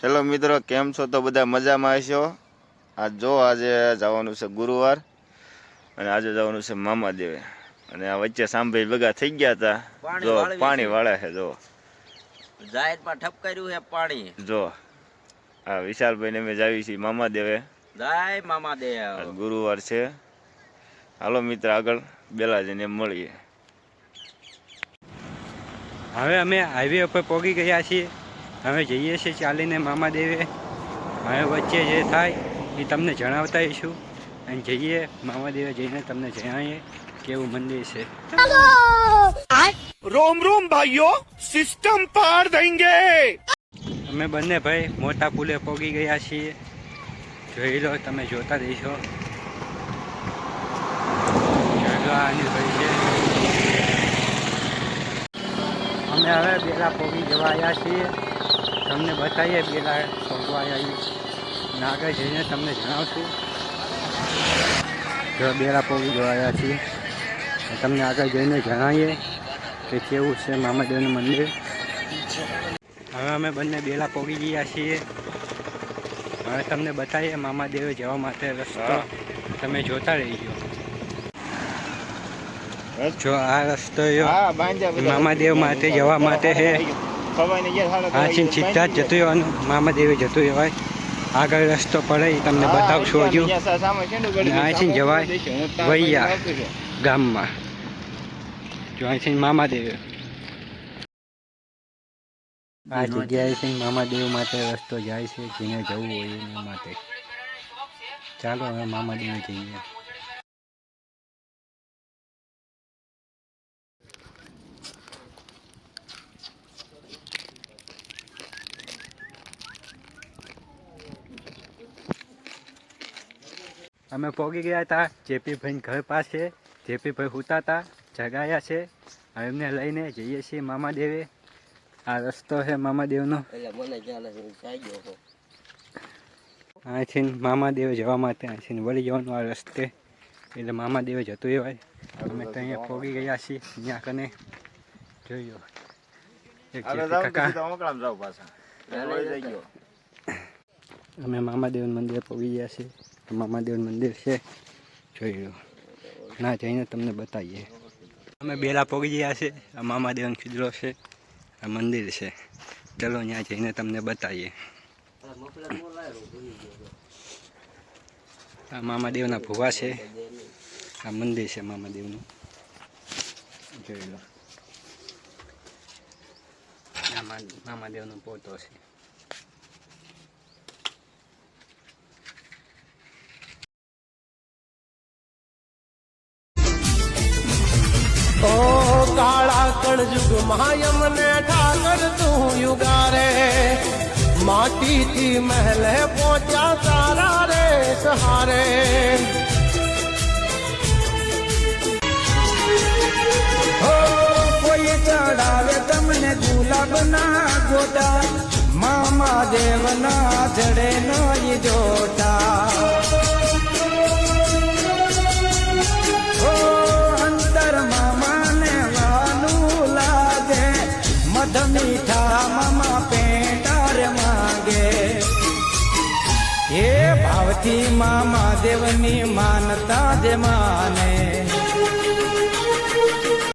Hello મિત્રો કેમ છો? તો બધા મજામાં હશો? આજ જો આજે જવાનું છે ગુરુવાર અને આજે જવાનું છે મામા દેવે અને આ વચ્ચે સાંભળી ભેગા થઈ ગયા હતા. જો પાણી વાળા છે જો. જાહેરમાં ઠપકાર્યું છે પાણી. જો આ વિશાલભાઈ ને અમે જાવી છીએ મામા દેવે જય મામા દેવ ગુરુવાર છે. હાલો મિત્ર આગળ બેલા જઈને મળીએ. હવે અમે હાઈવે ઉપર પહોંચી ગયા છીએ. હવે જઈએ છીએ ચાલીને મામાદેવે. હવે વચ્ચે જે થાય એ તમને જણાવતા છું અને જઈએ મામાદેવે જઈને તમને જણાવીએ કેવું મંદિર છે. રોમ રોમ ભાઈઓ સિસ્ટમ પાર દેંગે અમે બંને ભાઈ મોટા પુલે પોગી ગયા છીએ. જોઈ લો તમે જોતા રહીશો. આની ભાઈ છે. અમે હવે બેલા પોગી જવા આવ્યા છીએ. તમને બતાવીએ બેલા પહોંચવા આવ્યા અને આગળ જઈને તમને જણાવશું. જો બેલા પહોંચી જવા છીએ. તમને આગળ જઈને જણાવીએ કે કેવું છે મામાદેવનું મંદિર. હવે અમે બંને બેલા પોગી ગયા છીએ. હવે તમને બતાવીએ મામાદેવે જવા માટે રસ્તો. તમે જોતા રહીજો. જો આ રસ્તો હા. મામાદેવ માટે જવા માટે છે. આ છીન સીધા જ જતું રહેવાનું મામાદેવે જતું રહેવાય આગળ રસ્તો પડે તમને બતાવશું હજુ. અહીંથી જવાય વૈયા. ગામમાં. જો અહીંથી મામાદેવ આ છે મામાદેવ માટે રસ્તો જાય છે જેને જવું હોય એના માટે. ચાલો હવે મામાદેવ જઈએ. અમે પહોંચી ગયા હતા જેપીભાઈ ઘર પાસે. જેપીભાઈ હુતા હતા જગાયા છે. એમને લઈને જઈએ છીએ મામાદેવે. આ રસ્તો છે મામાદેવનો. અહીંથી મામાદેવે જવા માટે અહીંથી વળી જવાનું આ રસ્તે. એટલે મામાદેવે જતું હોય. અમે તો અહીંયા પહોંચી ગયા છીએ. અહીંયા કને જોઈ લો. કાકા. અમે મામાદેવનું મંદિરે પહોંચી ગયા છીએ. આ મામાદેવનું મંદિર છે. જોઈ લો. ના જઈને તમને બતાવીએ. અમે બેલા પહોંચી ગયા છે. આ મામાદેવનો ખીજડો છે. આ મંદિર છે. ચલો ત્યાં જઈને તમને બતાવીએ. આ મામાદેવના ભુવા છે. આ મંદિર છે મામાદેવનું જોઈ લો. મામાદેવનો પોતો છે. કાળા કળજુગ મહાયમને ઠાકર તું યુગારે. માટીથી મહેલે પહોંચ્યા તારા રે સહારે. કોઈ ચડાવે તમને ગુલાબના ગોટા. મામા દેવના જડે નોઈ જોટા. મધ મીઠા મામા પેટાર માંગે. હે ભાવથી મામા દેવની માનતા જે માને.